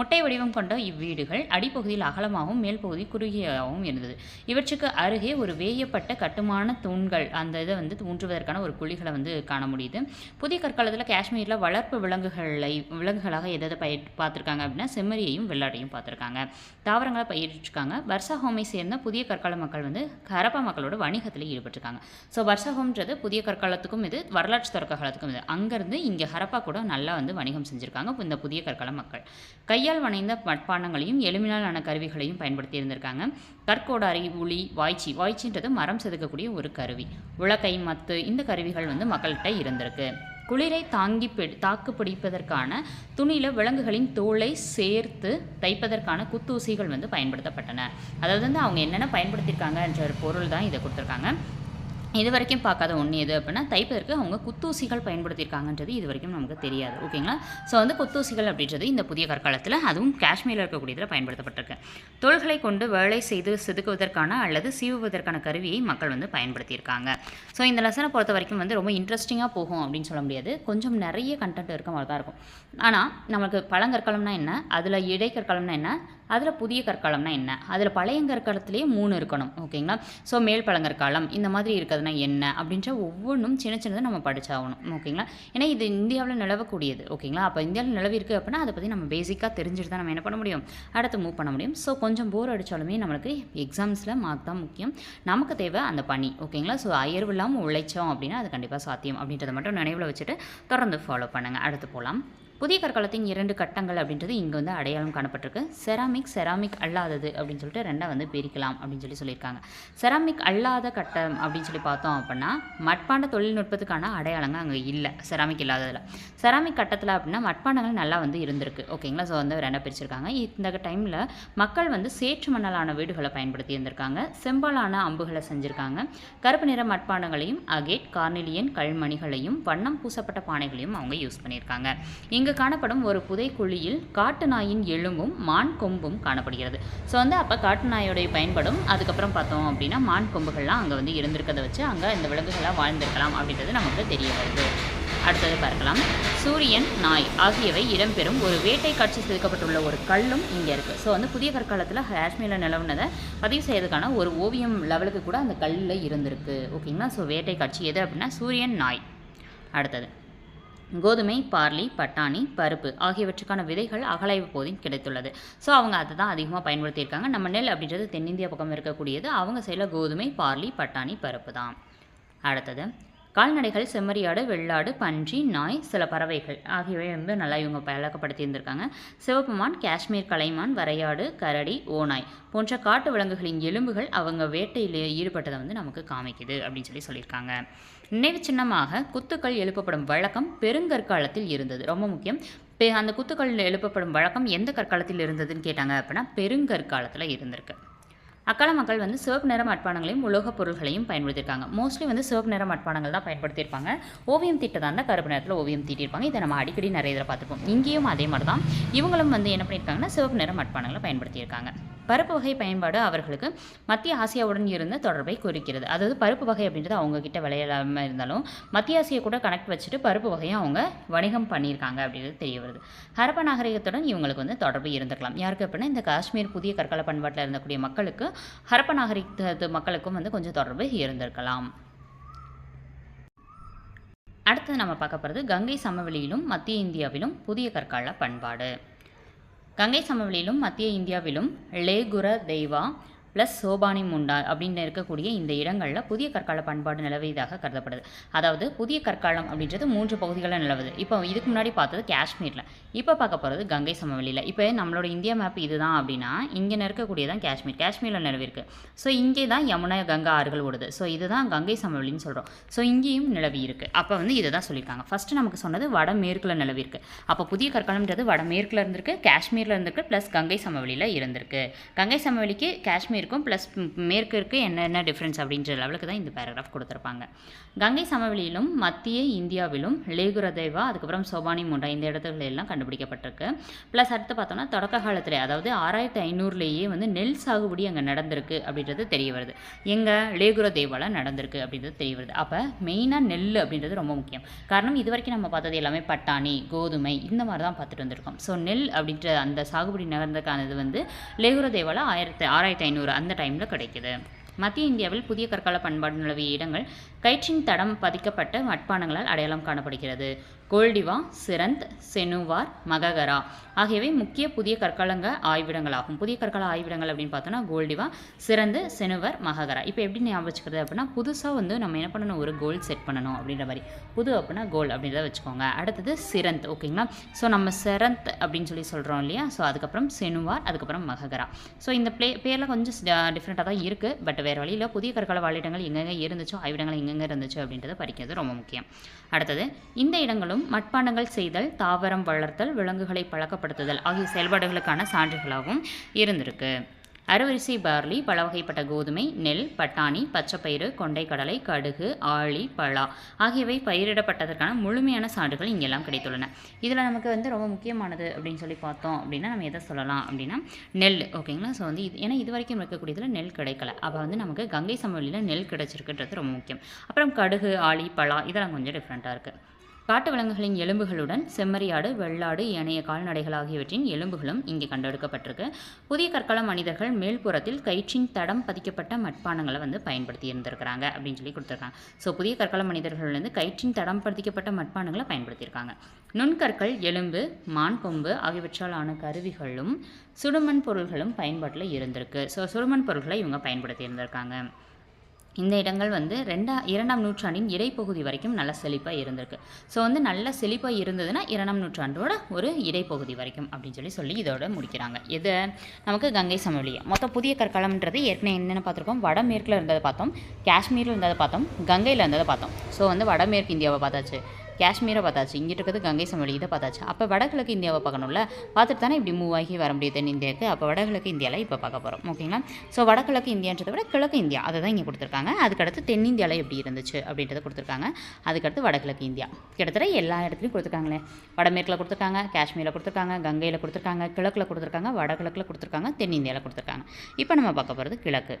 முட்டை வடிவம் கொண்ட இவ்வீடுகள் அடிப்பகுதியில் அகலமாகவும் மேல் பகுதி குறுகியாகவும் இருந்தது. இவற்றுக்கு அருகே ஒரு வேயப்பட்ட கட்டுமான தூண்கள் அந்த இதை வந்து ஊன்றுவதற்கான ஒரு குழிகளை வந்து காண முடியுது. புதிய கற்காலத்தில் காஷ்மீரில் வளர்ப்பு விலங்குகளை விலங்குகளாக எதை பயிர் பார்த்துருக்காங்க அப்படின்னா செம்மறியையும் வெள்ளாடையும் பார்த்துருக்காங்க. தாவரங்களை பயிரிட்டிருக்காங்க. வர்சாஹோமை சேர்ந்த புதிய கற்கால மக்கள் வந்து ஹரப்பா மக்களோட வணிகத்தில் ஈடுபட்டிருக்காங்க. ஸோ வர்சாஹோம்ன்றது புதிய கற்காலத்துக்கும் இது வரலாற்று தொடக்க காலத்துக்கும் இது. அங்கேருந்து இங்கே ஹரப்பா கூட நல்லா வந்து வணிகம் செஞ்சுருக்காங்க இந்த புதிய கற்கால மக்கள். கையால் வணைந்த மட்பாண்டங்களையும் எலுமினாலான கருவிகளையும் பயன்படுத்தி இருந்திருக்காங்க. கற்கோடாரி உளி வாய்ச்சி. வாய்ச்சின்றது மரம் செதுக்கக்கூடிய ஒரு கருவி. உலக்கை மத்து இந்த கருவிகள் வந்து மக்கள்கிட்ட இருந்திருக்கு. குளிரை தாங்கி பிடி தாக்கு பிடிப்பதற்கான துணியில் விலங்குகளின் தோலை சேர்த்து தைப்பதற்கான குத்தூசிகள் வந்து பயன்படுத்தப்பட்டன. அதாவது வந்து அவங்க என்னென்ன பயன்படுத்தியிருக்காங்கன்ற ஒரு பொருள் தான் இதை கொடுத்துருக்காங்க. இது வரைக்கும் பார்க்காத ஒன்று எது அப்படின்னா தைப்பதற்கு அவங்க குத்தூசிகள் பயன்படுத்தியிருக்காங்கன்றது இது வரைக்கும் நமக்கு தெரியாது. ஓகேங்களா ஸோ வந்து குத்தூசிகள் அப்படின்றது இந்த புதிய கற்காலத்தில் அதுவும் காஷ்மீரில் இருக்கக்கூடியதில் பயன்படுத்தப்பட்டிருக்கு. தோள்களை கொண்டு வேலை செய்து செதுக்குவதற்கான அல்லது சீவுவதற்கான கருவியை மக்கள் வந்து பயன்படுத்தியிருக்காங்க. ஸோ இந்த லெசனை பொறுத்த வரைக்கும் வந்து ரொம்ப இன்ட்ரெஸ்டிங்காக போகும் அப்படின்னு சொல்ல முடியாது. கொஞ்சம் நிறைய கண்டென்ட் இருக்க மாதிரி தான் இருக்கும். ஆனால் நமக்கு பழங்கற்காலம்னா என்ன? அதில் இடைக்கற்காலம்னா என்ன? அதில் புதிய கற்காலம்னா என்ன? அதில் பழையங்கற்காலத்திலேயே மூணு இருக்கணும் ஓகேங்களா? ஸோ மேல் பழங்கற்காலம் இந்த மாதிரி இருக்கிறதுனா என்ன? அப்படின்ற ஒவ்வொன்றும் சின்ன சின்னதாக நம்ம படிச்சாகணும் ஓகேங்களா? ஏன்னா இது இந்தியாவில் நிலவக்கூடியது ஓகேங்களா? அப்போ இந்தியாவில் நிலவி இருக்குது அப்படின்னா அதை பற்றி நம்ம பேசிக்காக தெரிஞ்சுட்டு தான் நம்ம என்ன பண்ண முடியும்? அடுத்து மூவ் பண்ண முடியும். ஸோ கொஞ்சம் போர் அடித்தாலுமே நம்மளுக்கு எக்ஸாம்ஸில் மார்க் தான் முக்கியம். நமக்கு தேவை அந்த பணி ஓகேங்களா? ஸோ அயர்வு இல்லாமல் உழைச்சோம் அப்படின்னா அது கண்டிப்பாக சாத்தியம் அப்படின்றத மட்டும் நினைவில் வச்சுட்டு தொடர்ந்து ஃபாலோ பண்ணுங்கள் அடுத்து போகலாம் புதிய கற்காலத்தின் இரண்டு கட்டங்கள் அப்படின்றது இங்கே வந்து அடையாளம் காணப்பட்டிருக்கு. செராமிக் செராமிக் அல்லாதது அப்படின்னு சொல்லிட்டு ரெண்டாக வந்து பிரிக்கலாம் அப்படின்னு சொல்லி சொல்லியிருக்காங்க. செராமிக் அல்லாத கட்டம் அப்படின்னு சொல்லி பார்த்தோம் அப்படின்னா மட்பாண்ட தொழில்நுட்பத்துக்கான அடையாளங்கள் அங்கே இல்லை. செராமிக் இல்லாததில். செராமிக் கட்டத்தில் அப்படின்னா மட்பாண்டங்கள் நல்லா வந்து இருந்திருக்கு. ஓகேங்களா ஸோ வந்து ரெண்டாக பிரிச்சிருக்காங்க. இந்த டைமில் மக்கள் வந்து சேற்று மணலான வீடுகளை பயன்படுத்தி இருந்திருக்காங்க. செம்பாலான அம்புகளை செஞ்சுருக்காங்க. கருப்பு நிற மட்பாண்டங்களையும் அகேட் கார்னிலியன் கல்மணிகளையும் வண்ணம் பூசப்பட்ட பானைகளையும் அவங்க யூஸ் பண்ணியிருக்காங்க. இங்கே காணப்படும் ஒரு புதைக்குழியில் காட்டு நாயின் எலும்பும் மான் கொம்பும் காணப்படுகிறது. ஸோ வந்து அப்போ காட்டு நாயோடைய பயன்படும். அதுக்கப்புறம் பார்த்தோம் அப்படின்னா மான் கொம்புகள்லாம் அங்கே வந்து இருந்திருக்கிறத வச்சு அங்கே இந்த விலங்குகளாக வாழ்ந்திருக்கலாம் அப்படின்றது நமக்கு தெரிய வருது. அடுத்தது பார்க்கலாம். சூரியன் நாய் ஆகியவை இடம்பெறும் ஒரு வேட்டை காட்சி செதுக்கப்பட்டுள்ள ஒரு கல்லும் இங்கே இருக்குது ஸோ வந்து புதிய கற்காலத்தில் காஷ்மீரில் நிலவுனதை பதிவு செய்யறதுக்கான ஒரு ஓவியம் லெவலுக்கு கூட அந்த கல்லில் இருந்திருக்கு. ஓகேங்களா ஸோ வேட்டை காட்சி எது அப்படின்னா சூரியன் நாய். அடுத்தது. கோதுமை பார்லி பட்டாணி பருப்பு ஆகியவற்றுக்கான விதைகள் அகலாய்வு போதின் கிடைத்துள்ளது. ஸோ அவங்க அதை தான் அதிகமாக பயன்படுத்தியிருக்காங்க. நம்ம நெல் அப்படின்றது தென்னிந்தியா பக்கம் இருக்கக்கூடியது. அவங்க செய்யல கோதுமை பார்லி பட்டாணி பருப்பு தான். அடுத்தது கால்நடைகள் செம்மறியாடு வெள்ளாடு பன்றி நாய் சில பறவைகள் ஆகியவை வந்து நல்லா இவங்க பழக்கப்படுத்தி இருந்திருக்காங்க. சிவப்பு மான் காஷ்மீர் கலைமான் வரையாடு கரடி ஓநாய் போன்ற காட்டு விலங்குகளின் எலும்புகள் அவங்க வேட்டையில் ஈடுபட்டதை வந்து நமக்கு காமிக்குது அப்படின்னு சொல்லி சொல்லியிருக்காங்க. நினைவு சின்னமாக குத்துக்கள் எழுப்பப்படும் வழக்கம் பெருங்கற்காலத்தில் இருந்தது. ரொம்ப முக்கியம். பெ அந்த குத்துக்கள் எழுப்பப்படும் வழக்கம் எந்த கற்காலத்தில் இருந்ததுன்னு கேட்டாங்க அப்படின்னா பெருங்கற்காலத்தில் இருந்திருக்கு. அக்கால மக்கள் வந்து சிவப்பு நிற மட்பானங்களையும் உலோகப் பொருள்களையும் பயன்படுத்தியிருக்காங்க. மோஸ்ட்லி வந்து சிவப்பு நிற மட்பானங்கள் தான் பயன்படுத்தியிருப்பாங்க. ஓவியம் தீட்டதாக இருந்தால் கருப்பு நேரத்தில் ஓவியம் தீட்டியிருப்பாங்க. இதை நம்ம அடிக்கடி நிறைய இதில் பார்த்துருப்போம் இங்கேயும் அதே மாதிரி தான் இவங்களும் வந்து என்ன பண்ணியிருக்காங்கன்னா சிவப்பு நிற மட்பானங்களை பயன்படுத்தியிருக்காங்க. பருப்பு வகை பயன்பாடு அவர்களுக்கு மத்திய ஆசியாவுடன் இருந்த தொடர்பை குறிக்கிறது. அதாவது பருப்பு வகை அப்படின்றது அவங்க கிட்ட விளையாடாமல் இருந்தாலும் மத்திய ஆசியை கூட கனெக்ட் வச்சுட்டு பருப்பு வகையை அவங்க வணிகம் பண்ணியிருக்காங்க அப்படின்றது தெரிய வருது. ஹரப்ப நாகரிகத்துடன் இவங்களுக்கு வந்து தொடர்பு இருந்திருக்கலாம். யாருக்கு அப்படின்னா இந்த காஷ்மீர் புதிய கற்கால பண்பாட்டில் இருந்தக்கூடிய மக்களுக்கு ஹரப்ப நாகரிகத்து மக்களுக்கும் வந்து கொஞ்சம் தொடர்பு இருந்திருக்கலாம். அடுத்து நம்ம பார்க்க போகிறது கங்கை சமவெளியிலும் மத்திய இந்தியாவிலும் புதிய கற்கால பண்பாடு. கங்கை சமவெளியிலும் மத்திய இந்தியாவிலும் லேகுர தெய்வா ப்ளஸ் சோபானி முண்டா அப்படின்னு இருக்கக்கூடிய இந்த இடங்களில் புதிய கற்கால பண்பாடு நிலவியதாக கருதப்படுது. அதாவது புதிய கற்காலம் அப்படின்றது மூன்று பகுதிகளில் நிலவுது. இப்போ இதுக்கு முன்னாடி பார்த்தது காஷ்மீரில். இப்போ பார்க்க போகிறது கங்கை சமவெளியில். இப்போ நம்மளோட இந்தியா மேப் இதுதான் அப்படின்னா இங்கே இருக்கக்கூடியதான் காஷ்மீர். காஷ்மீரில் நிலவிருக்கு ஸோ இங்கே தான் யமுனா கங்கா ஆறுகள் ஓடுது. ஸோ இதுதான் கங்கை சமவெளின்னு சொல்கிறோம் ஸோ இங்கேயும் நிலவி இருக்கு அப்போ வந்து இதை தான் சொல்லியிருக்காங்க. ஃபஸ்ட்டு நமக்கு சொன்னது வடமேற்கில் நிலவி இருக்குது அப்போ புதிய கற்காலம்ன்றது வடமேற்கில் இருந்திருக்கு காஷ்மீரில் இருந்திருக்கு ப்ளஸ் கங்கை சமவெளியில் இருந்திருக்கு. கங்கை சமவெளிக்கு காஷ்மீர் இருக்கும். ப்ளஸ் மேற்கிற்கு என்னென்ன டிஃப்ரென்ஸ் அப்படின்ற லெவலுக்கு தான் இந்த பேராகிராஃப் கொடுத்துருப்பாங்க. கங்கை சமவெளியிலும் மத்திய இந்தியாவிலும் லேகுரதேவா அதுக்கப்புறம் சோபானி முண்டா இந்த இடத்துல எல்லாம் கண்டுபிடிக்கப்பட்டிருக்கு. ப்ளஸ் அடுத்து பார்த்தோம்னா தொடக்க காலத்தில் அதாவது ஆறாயிரத்தி ஐநூறுலேயே வந்து நெல் சாகுபடி அங்கே நடந்திருக்கு அப்படின்றது தெரிய வருது. எங்கே? லேகுரதேவால நடந்திருக்கு அப்படின்றது தெரிய வருது. அப்போ மெயினாக நெல் அப்படின்றது ரொம்ப முக்கியம். காரணம் இது வரைக்கும் நம்ம பார்த்தது எல்லாமே பட்டாணி கோதுமை இந்த மாதிரி தான் பார்த்துட்டு வந்திருக்கோம். ஸோ நெல் அப்படின்ற அந்த சாகுபடி நடந்ததுக்கானது வந்து லேகுரதேவால ஆயிரத்தி ஆறாயிரத்தி ஐநூறு அந்த டைமில் கிடைக்குது. மத்திய இந்தியாவில் புதிய கற்கால பண்பாடு நிலவிய இடங்கள் கயிற்றின் தடம் பதிக்கப்பட்ட மட்பாண்டங்களால் அடையாளம் காணப்படுகிறது. கோல்டிவா சிரந்த் செனுவார் மககரா. ஆகியவை முக்கிய புதிய கற்காலங்க ஆய்விடங்களாகும். புதிய கற்கால ஆய்விடங்கள் அப்படின்னு பார்த்தோன்னா கோல்டிவா சிறந்து செனுவர் மககரா. இப்போ எப்படி ஞாபகம் வச்சுக்கிறது அப்படின்னா புதுசாக வந்து நம்ம என்ன பண்ணணும்? ஒரு கோல் செட் பண்ணணும் அப்படின்ற மாதிரி. புது அப்படின்னா கோல் அப்படின்றத வச்சுக்கோங்க. அடுத்தது சிரந்த் ஓகேங்களா? ஸோ நம்ம சிரந்த் அப்படின்னு சொல்லி சொல்கிறோம் இல்லையா? ஸோ அதுக்கப்புறம் செனுவார் அதுக்கப்புறம் மககரா. ஸோ இந்த ப்ளே பேரில் கொஞ்சம் டிஃப்ரெண்ட்டாக தான் இருக்குது பட் வேறு வழியில் புதிய கற்கால வாழிடங்கள் எங்கெங்கே இருந்துச்சோ ஆய்விடங்கள் எங்கெங்கே இருந்துச்சு அப்படின்றத படிக்கிறது ரொம்ப முக்கியம். அடுத்தது இந்த இடங்களும் மட்பாண்டங்கள் செய்தல் தாவரம் வளர்த்தல் விலங்குகளை பழக்கப்படுத்துதல் ஆகிய செயல்பாடுகளுக்கான சான்றுகளாகவும் இருந்திருக்கு. அறுவரிசை பார்லி பல வகைப்பட்ட கோதுமை நெல் பட்டாணி பச்சைப்பயிறு கொண்டைக்கடலை கடுகு ஆளி பலா ஆகியவை பயிரிடப்பட்டதற்கான முழுமையான சான்றுகள் இங்கெல்லாம் கிடைத்துள்ளன. இதில் நமக்கு வந்து ரொம்ப முக்கியமானது அப்படின்னு சொல்லி பார்த்தோம் அப்படின்னா நம்ம எதை சொல்லலாம் அப்படின்னா நெல் ஓகேங்களா? ஸோ வந்து இது ஏன்னா இது வரைக்கும் இருக்கக்கூடியதில் நெல் கிடைக்கல. அப்போ வந்து நமக்கு கங்கை சமவெளியில் நெல் கிடைச்சிருக்குன்றது ரொம்ப முக்கியம். அப்புறம் கடுகு ஆளி பலா இதெல்லாம் கொஞ்சம் டிஃப்ரெண்ட்டாக இருக்குது காட்டு விலங்குகளின் எலும்புகளுடன் செம்மறியாடு வெள்ளாடு ஏனைய கால்நடைகள் ஆகியவற்றின் எலும்புகளும் இங்கே கண்டெடுக்கப்பட்டிருக்கு. புதிய கற்கால மனிதர்கள் மேல்புறத்தில் கயிற்றின் தடம் பதிக்கப்பட்ட மட்பானங்களை வந்து பயன்படுத்தி இருந்திருக்கிறாங்க அப்படின்னு சொல்லி கொடுத்துருக்காங்க. ஸோ புதிய கற்கால மனிதர்கள் வந்து கயிற்றின் தடம் பதிக்கப்பட்ட மட்பானங்களை பயன்படுத்தியிருக்காங்க. நுண்கற்கள் எலும்பு மான் கொம்பு ஆகியவற்றால் ஆன கருவிகளும் சுடுமண் பொருள்களும் பயன்பாட்டில் இருந்திருக்கு. ஸோ சுடுமண் பொருட்களை இவங்க பயன்படுத்தி இருந்திருக்காங்க இந்த இடங்கள் வந்து ரெண்டா இரண்டாம் நூற்றாண்டின் இடைப்பகுதி வரைக்கும் நல்ல செழிப்பாக இருந்திருக்கு. ஸோ வந்து நல்ல செழிப்பாக இருந்ததுன்னா இரண்டாம் நூற்றாண்டோட ஒரு இடைப்பகுதி வரைக்கும் அப்படின்னு சொல்லி சொல்லி இதோட முடிக்கிறாங்க. இது நமக்கு கங்கை சமவெளி மொத்தம் புதிய கற்காலம்ன்றது ஏற்கனவே என்னென்ன பார்த்துருக்கோம்? வடமேற்கில் இருந்ததை பார்த்தோம் காஷ்மீரில் இருந்ததை பார்த்தோம் கங்கையில் இருந்ததை பார்த்தோம். ஸோ வந்து வடமேற்கு இந்தியாவை பார்த்தாச்சு. காஷ்மீரை பார்த்தாச்சு இங்கிட்டு இருக்கிறது கங்கை சமவெளி இதை பார்த்தாச்சு. அப்போ வடகிழக்கு இந்தியாவை பார்க்கணும்ல? பார்த்துட்டு தானே இப்படி மூவ் ஆகி வர முடியுது தென்னிந்தியாவுக்கு அப்போ வடகிழக்கு இந்தியாவில் இப்போ பார்க்க போகிறோம் ஓகேங்களா ஸோ வடகிழக்கு இந்தியான்றதை விட கிழக்கு இந்தியா. அதை தான் இங்கே கொடுத்துருக்காங்க. அதுக்கடுத்து தென்னிந்தியாவில் எப்படி இருந்துச்சு அப்படின்றத கொடுத்துருக்காங்க. அதுக்கடுத்து வடகிழக்கு இந்தியா. கிட்டத்தட்ட எல்லா இடத்துலையும் கொடுத்துருக்காங்களே. வடமேற்கில் கொடுத்துருக்காங்க காஷ்மீரில் கொடுத்துருக்காங்க கங்கையில் கொடுத்துருக்காங்க கிழக்கில் கொடுத்துருக்காங்க வடகிழக்கில் கொடுத்துருக்காங்க தென்னிந்தியாவில் கொடுத்துருக்காங்க. இப்போ நம்ம பார்க்க போகிறது கிழக்கு.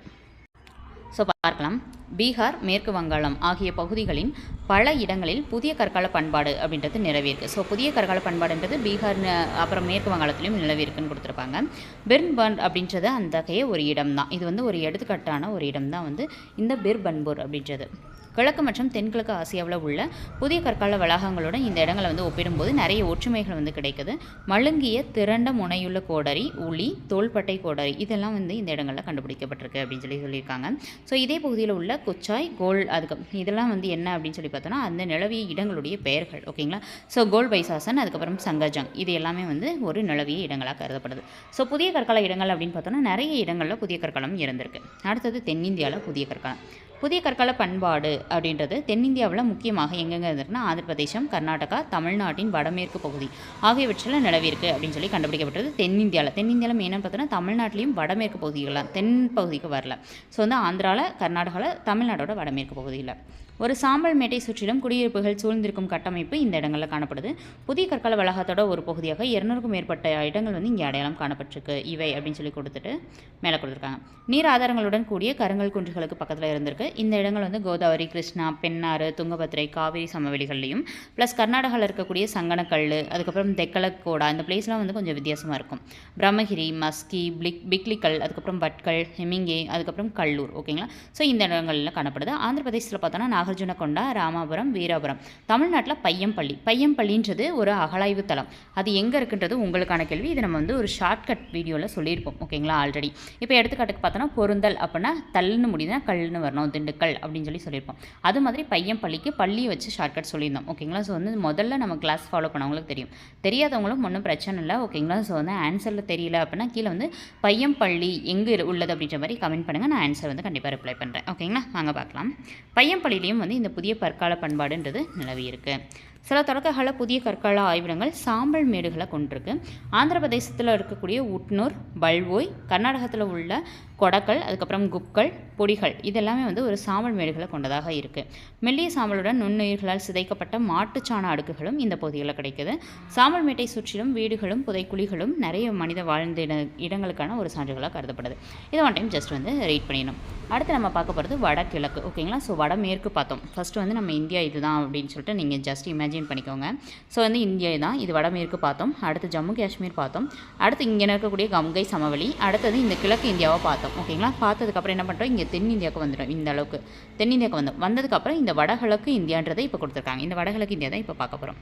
ஸோ பார்க்கலாம். பீகார் மேற்கு வங்காளம் ஆகிய பகுதிகளின் பல இடங்களில் புதிய கற்கால பண்பாடு அப்படின்றது நிலவியிருக்கு. ஸோ புதிய கற்கால பண்பாடுன்றது பீகார் அப்புறம் மேற்கு வங்காளத்துலையும் நிலவியிருக்குன்னு கொடுத்துருப்பாங்க. பிர்பன் அப்படின்றது அந்தகைய ஒரு இடம் தான் இது வந்து ஒரு எடுத்துக்காட்டான ஒரு இடம் தான் வந்து இந்த பிர்பன்பூர் அப்படின்றது. கிழக்கு மற்றும் தென்கிழக்கு ஆசியாவில் உள்ள புதிய கற்கால வளாகங்களுடன் இந்த இடங்களை வந்து ஒப்பிடும்போது நிறைய ஒற்றுமைகள் வந்து கிடைக்குது. மழுங்கிய திரண்ட முனையுள்ள கோடரி உளி தோள்பட்டை கோடரி இதெல்லாம் வந்து இந்த இடங்களில் கண்டுபிடிக்கப்பட்டிருக்கு அப்படின்னு சொல்லி சொல்லியிருக்காங்க. ஸோ இதே பகுதியில் உள்ள கொச்சாய் கோல் அதுக்கு இதெல்லாம் வந்து என்ன அப்படின்னு சொல்லி பார்த்தோன்னா அந்த நிலவிய இடங்களுடைய பெயர்கள் ஓகேங்களா? ஸோ கோல் பைசாசன் அதுக்கப்புறம் சங்கஜங் இது எல்லாமே வந்து ஒரு நிலவிய இடங்களாக கருதப்படுது. ஸோ புதிய கற்கால இடங்கள் அப்படின்னு பார்த்தோன்னா நிறைய இடங்களில் புதிய கற்காலம் இருந்திருக்கு. அடுத்தது தென்னிந்தியாவில் புதிய கற்காலம். புதிய கற்கால பண்பாடு அப்படின்றது தென்னிந்தியாவில் முக்கியமாக எங்கெங்கே இருந்திருக்குன்னா ஆந்திர பிரதேசம் கர்நாடகா தமிழ்நாட்டின் வடமேற்கு பகுதி ஆகியவற்றில் நிலவிருக்கு அப்படின்னு சொல்லி கண்டுபிடிக்கப்பட்டது தென்னிந்தியாவில் தென்னிந்தியாவில் மெயினாக பார்த்தோன்னா தமிழ்நாட்டிலையும் வடமேற்கு பகுதிகளில் தென் பகுதிக்கு வரல. ஸோ வந்து ஆந்திராவில் கர்நாடகாவில் தமிழ்நாடோட வடமேற்கு பகுதியில். ஒரு சாம்பல் மேட்டை சுற்றிலும் குடியிருப்புகள் சூழ்ந்திருக்கும் கட்டமைப்பு இந்த இடங்களில் காணப்படுது. புதிய கற்கால வளாகத்தோட ஒரு பகுதியாக இருநூறுக்கும் மேற்பட்ட இடங்கள் வந்து இங்கே அடையாளம் காணப்பட்டிருக்கு. இவை அப்படின்னு சொல்லி கொடுத்துட்டு மேலே கொடுத்துருக்காங்க. நீர் ஆதாரங்களுடன் கூடிய கருங்கல் குன்றுகளுக்கு பக்கத்தில் இருந்திருக்கு. இந்த இடங்கள் வந்து கோதாவரி கிருஷ்ணா பெண்ணாறு துங்கபத்திரை காவிரி சமவெளிகள்லையும் ப்ளஸ் கர்நாடகாவில் இருக்கக்கூடிய சங்கனக்கல் அதுக்கப்புறம் தெக்கலக்கோடா இந்த பிளேஸ்லாம் வந்து கொஞ்சம் வித்தியாசமாக இருக்கும். பிரம்மகிரி மஸ்கி பிளிக் பிக்லிக்கல் அதுக்கப்புறம் பட்கல் ஹெமிங்கே அதுக்கப்புறம் கல்லூர் ஓகேங்களா ஸோ இந்த இடங்களில் காணப்படுது. ஆந்திர பிரதேசத்தில் பார்த்தோன்னா நாகார்ஜுனகொண்டா ராமாபுரம் வீராபுரம். தமிழ்நாட்டில் பையம்பள்ளி. பையம்பள்ளின்றது ஒரு அகழாய்வு தளம். அது எங்கே இருக்குன்றது உங்களுக்கான கேள்வி. இது நம்ம வந்து ஒரு ஷார்ட்கட் வீடியோவில் சொல்லியிருப்போம். ஓகேங்களா ஆல்ரெடி இப்போ எடுத்துக்காட்டுக்கு பார்த்தோன்னா பொருந்தல் அப்படின்னா தள்ளுன்னு முடியுதுன்னா கல்லுன்னு வரணும். திண்டுக்கல் அப்படின்னு சொல்லி சொல்லியிருப்போம். அது மாதிரி பையம்பள்ளிக்கு பள்ளி வச்சு ஷார்ட்கட் சொல்லியிருந்தோம். ஓகேங்களா ஸோ வந்து முதல்ல நம்ம கிளாஸ் ஃபாலோ பண்ணவங்களுக்கு தெரியும். தெரியாதவங்களும் ஒன்றும் பிரச்சனை இல்லை. ஓகேங்களா ஸோ வந்து ஆன்சரில் தெரியல அப்படின்னா கீழே வந்து பையம்பள்ளி எங்கே உள்ளது அப்படின்ற மாதிரி கமெண்ட் பண்ணுங்கள் நான் ஆன்சர் வந்து கண்டிப்பாக ரிப்ளை பண்ணுறேன் ஓகேங்களா வாங்க பார்க்கலாம். பையம்பள்ளியிலையும் வந்து இந்த புதிய பற்கால பண்பாடுன்றது நிலவியிருக்கு. சில தொடக்ககால புதிய கற்கால ஆய்விடங்கள் சாம்பல் மேடுகளை கொண்டிருக்கு. ஆந்திர பிரதேசத்தில் இருக்கக்கூடிய உட்னூர் பல்வோய் கர்நாடகத்தில் உள்ள கொடக்கல் அதுக்கப்புறம் குப்கள் பொடிகள் இதெல்லாமே வந்து ஒரு சாம்பல் மேடுகளை கொண்டதாக இருக்குது மெல்லிய சாம்பலுடன் நுண்ணுயிர்களால் சிதைக்கப்பட்ட மாட்டுச்சாண அடுக்குகளும் இந்த பகுதிகளில் கிடைக்குது. சாம்பல் மேட்டை சுற்றிலும் வீடுகளும் புதைக்குழிகளும் நிறைய மனித வாழ்ந்த இட இடங்களுக்கான ஒரு சான்றுகளாக கருதப்படுது. இதை ஒன் டைம் ஜஸ்ட் வந்து ரீட் பண்ணிடணும். அடுத்து நம்ம பார்க்க போகிறது வடகிழக்கு ஓகேங்களா ஸோ வடமேற்கு பார்த்தோம். ஃபஸ்ட்டு வந்து நம்ம இந்தியா இதுதான் அப்படின்னு சொல்லிட்டு நீங்கள் ஜஸ்ட் இமேஜின் பண்ணிக்கோங்க. ஸோ வந்து இந்தியா தான் இது வடமேற்கு பார்த்தோம். அடுத்து ஜம்மு காஷ்மீர் பார்த்தோம். அடுத்து இங்கே இருக்கக்கூடிய கங்கை சமவெளி. அடுத்தது இந்த கிழக்கு இந்தியாவை பார்த்தோம். ஓகேங்களா? பார்த்ததுக்கப்புறம் என்ன பண்ணுறோம் இங்கே தென்னிந்தியாவுக்கு வந்துடும் இந்த அளவுக்கு. தென்னிந்தியாவுக்கு வந்தோம். வந்ததுக்கப்புறம் இந்த வடகிழக்கு இந்தியான்றதை இப்போ கொடுத்துருக்காங்க. இந்த வடகிழக்கு இந்தியா தான் இப்போ பார்க்க போகிறோம்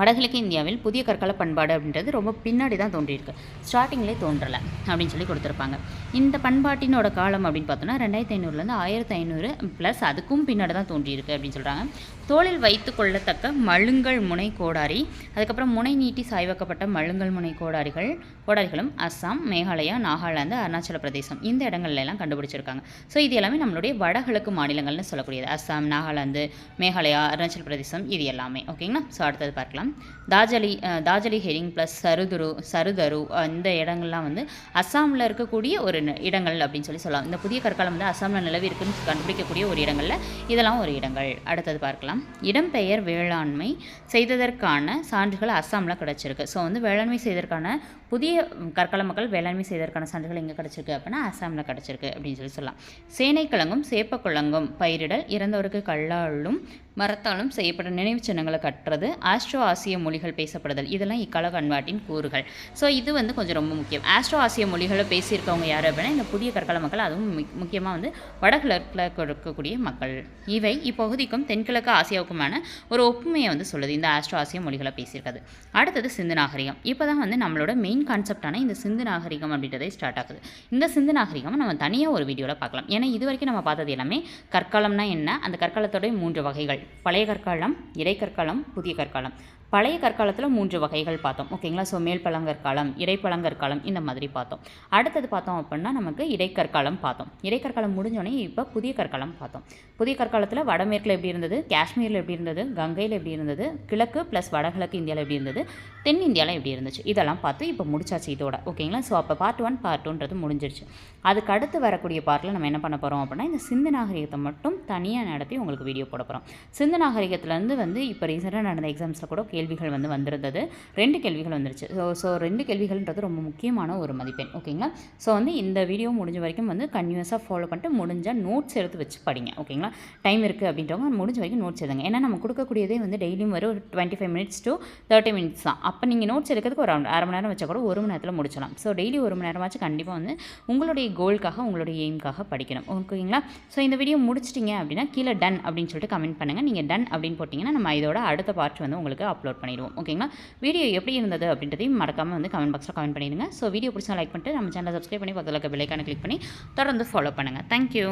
வடகிழக்கு இந்தியாவில் புதிய கற்கால பண்பாடு அப்படின்றது ரொம்ப பின்னாடி தான் தோன்றியிருக்கு. ஸ்டார்டிங்லேயே தோன்றலை அப்படின்னு சொல்லி கொடுத்துருப்பாங்க. இந்த பண்பாட்டினோட காலம் அப்படின்னு பார்த்தோன்னா ரெண்டாயிரத்தி ஐநூறுலேருந்து ஆயிரத்தி ஐநூறு ப்ளஸ் அதுக்கும் பின்னாடி தான் தோன்றியிருக்கு அப்படின்னு சொல்கிறாங்க தோளில் வைத்து கொள்ளத்தக்க மழுங்கல் முனை கோடாரி அதுக்கப்புறம் முனை நீட்டி சாய்வாக்கப்பட்ட மழுங்கல் முனை கோடாரிகள் கோடாரிகளும் அஸ்ஸாம் மேகாலயா நாகாலாந்து அருணாச்சல பிரதேசம் இந்த இடங்கள்லாம் கண்டுபிடிச்சிருக்காங்க. ஸோ இது எல்லாமே நம்மளுடைய வடகிழக்கு மாநிலங்கள்னு சொல்லக்கூடியது. அஸ்ஸாம் நாகாலாந்து மேகாலயா அருணாச்சல பிரதேசம் இது எல்லாமே. ஓகேங்களா ஸோ அடுத்தது பார்க்கலாம். தாஜலி தாஜலி ஹெரிங் ப்ளஸ் சருதுரு சருதரு இந்த இடங்கள்லாம் வந்து அஸ்ஸாமில் இருக்கக்கூடிய ஒரு இடங்கள் அப்படின்னு சொல்லி சொல்லலாம். இந்த புதிய கற்காலம் வந்து அஸ்ஸாமில் நிலவி இருக்குன்னு கண்டுபிடிக்கக்கூடிய ஒரு இடங்களில் இதெல்லாம் ஒரு இடங்கள். அடுத்தது பார்க்கலாம். இடம்பெயர் வேளாண்மை செய்ததற்கான சான்றுகள் அஸ்ஸாமில் கிடச்சிருக்கு. ஸோ வந்து வேளாண்மை செய்ததற்கான புதிய கற்கள மக்கள் வேளாண்மை செய்ததற்கான சான்றுகள் எங்கே கிடச்சிருக்கு அப்படின்னா அசாமில் கிடச்சிருக்கு அப்படின்னு சொல்லி சொல்லலாம். சேனைக்கிழங்கும் சேப்பக்குழங்கும் பயிரிடல் இறந்தவருக்கு கல்லாலும் மரத்தாலும் செய்யப்பட்ட நினைவுச் சின்னங்களை கட்டுறது ஆஸ்ட்ரோ ஆசிய மொழிகள் பேசப்படுதல் இதெல்லாம் இக்கால பண்பாட்டின் கூறுகள். ஸோ இது வந்து கொஞ்சம் ரொம்ப முக்கியம். ஆஸ்ட்ரோ ஆசிய மொழிகளை பேசியிருக்கவங்க யார் அப்படின்னா இந்த புதிய கற்கால மக்கள் அதுவும் முக்கியமாக வந்து வடகிழக்கில் இருக்கக்கூடிய மக்கள். இவை இப்பகுதிக்கும் தென்கிழக்கு ஆசியாவுக்குமான ஒரு ஒப்புமையை வந்து சொல்லுது இந்த ஆஸ்ட்ரோ ஆசிய மொழிகளை பேசியிருக்காது அடுத்தது சிந்து நாகரிகம். இப்போ தான் வந்து நம்மளோட மெயின் கான்செப்டான இந்த சிந்து நாகரிகம் அப்படின்றதே ஸ்டார்ட் ஆகுது. இந்த சிந்து நாகரிகம் நம்ம தனியாக ஒரு வீடியோவில் பார்க்கலாம். ஏன்னா இது வரைக்கும் நம்ம பார்த்தது எல்லாமே கற்காலம்னா என்ன? அந்த கற்காலத்தோடைய மூன்று வகைகள். பழைய கற்காலம் இடைக்கற்காலம் புதிய கற்காலம். பழைய கற்காலத்தில் மூன்று வகைகள் பார்த்தோம். ஓகேங்களா ஸோ மேல் பழங்கற்காலம் இடைப்பழங்கற்காலம் இந்த மாதிரி பார்த்தோம். அடுத்தது பார்த்தோம் அப்படின்னா நமக்கு இடைக்கற்காலம் பார்த்தோம். இடைக்கற்காலம் முடிஞ்சோடனே இப்போ புதிய கற்காலம் பார்த்தோம். புதிய கற்காலத்தில் வடமேற்கில் எப்படி இருந்தது? காஷ்மீரில் எப்படி இருந்தது? கங்கையில் எப்படி இருந்தது? கிழக்கு ப்ளஸ் வடகிழக்கு இந்தியாவில் எப்படி இருந்தது? தென்னிந்தியாவில் எப்படி இருந்துச்சு? இதெல்லாம் பார்த்து இப்போ முடிச்சாச்சு இதோட. ஓகேங்களா ஸோ அப்போ பார்ட் ஒன் பார்ட் டூன்றது முடிஞ்சிருச்சு. அதுக்கு அடுத்து வரக்கூடிய பார்ட்டில் நம்ம என்ன பண்ண போகிறோம் அப்படின்னா இந்த சிந்து நாகரிகத்தை மட்டும் தனியாக நடத்தி உங்களுக்கு வீடியோ போட போகிறோம் சிந்து நாகரிகத்துலேருந்து வந்து இப்போ ரீசெண்டாக நடந்த எக்ஸாம்ஸில் கூட கேள்விகள் வந்து வந்திருந்தது. ரெண்டு கேள்விகள் வந்துருச்சு. ஸோ ஸோ ரெண்டு கேள்விகள்ன்றது ரொம்ப முக்கியமான ஒரு மதிப்பெண். ஓகேங்களா ஸோ வந்து இந்த வீடியோ முடிஞ்ச வரைக்கும் வந்து கன்யூஸாக ஃபாலோ பண்ணிட்டு முடிஞ்சால் நோட்ஸ் எடுத்து வச்சு படிங்க. ஓகேங்களா டைம் இருக்குது அப்படின்றவங்க முடிஞ்ச வரைக்கும் நோட்ஸ் எழுதுங்க. ஏன்னா நம்ம கொடுக்கக்கூடியதே வந்து டெய்லியும் வரும் ஒரு twenty five minutes to thirty minutes தான். அப்போ நீங்கள் நோட்ஸ் எடுக்கிறதுக்கு ஒரு அரை மணி நேரம் வச்சா கூட ஒரு மணி நேரத்தில் முடிச்சலாம் ஸோ டெய்லி ஒரு மணி நேரமாச்சும் கண்டிப்பாக வந்து உங்களுடைய கோலுக்காக உங்களுடைய எய்ம்காக படிக்கணும். ஓகேங்களா ஸோ இந்த வீடியோ முடிச்சிட்டிங்க அப்படின்னா கீழே டன் அப்படின்னு சொல்லிட்டு கமெண்ட் பண்ணுங்கள் நீங்கள் டன் அப்படின்னு போட்டிங்கன்னா நம்ம இதோட அடுத்த பார்ட் வந்து உங்களுக்கு அப்லோட் பண்ணிடுவோம். ஓகேங்களா வீடியோ எப்படி இருந்தது அப்படின்றதையும் மறக்காமல் வந்து கமெண்ட் பாக்ஸில் கமெண்ட் பண்ணிடுங்க. ஸோ வீடியோ பிடிச்சா லைக் பண்ணிட்டு நம்ம சேனலை சப்ஸ்கிரைப் பண்ணி பக்கத்தில் இருக்க பெல்லைக்கான கிளிக் பண்ணி தொடர்ந்து ஃபாலோ பண்ணுங்கள் தேங்க்யூ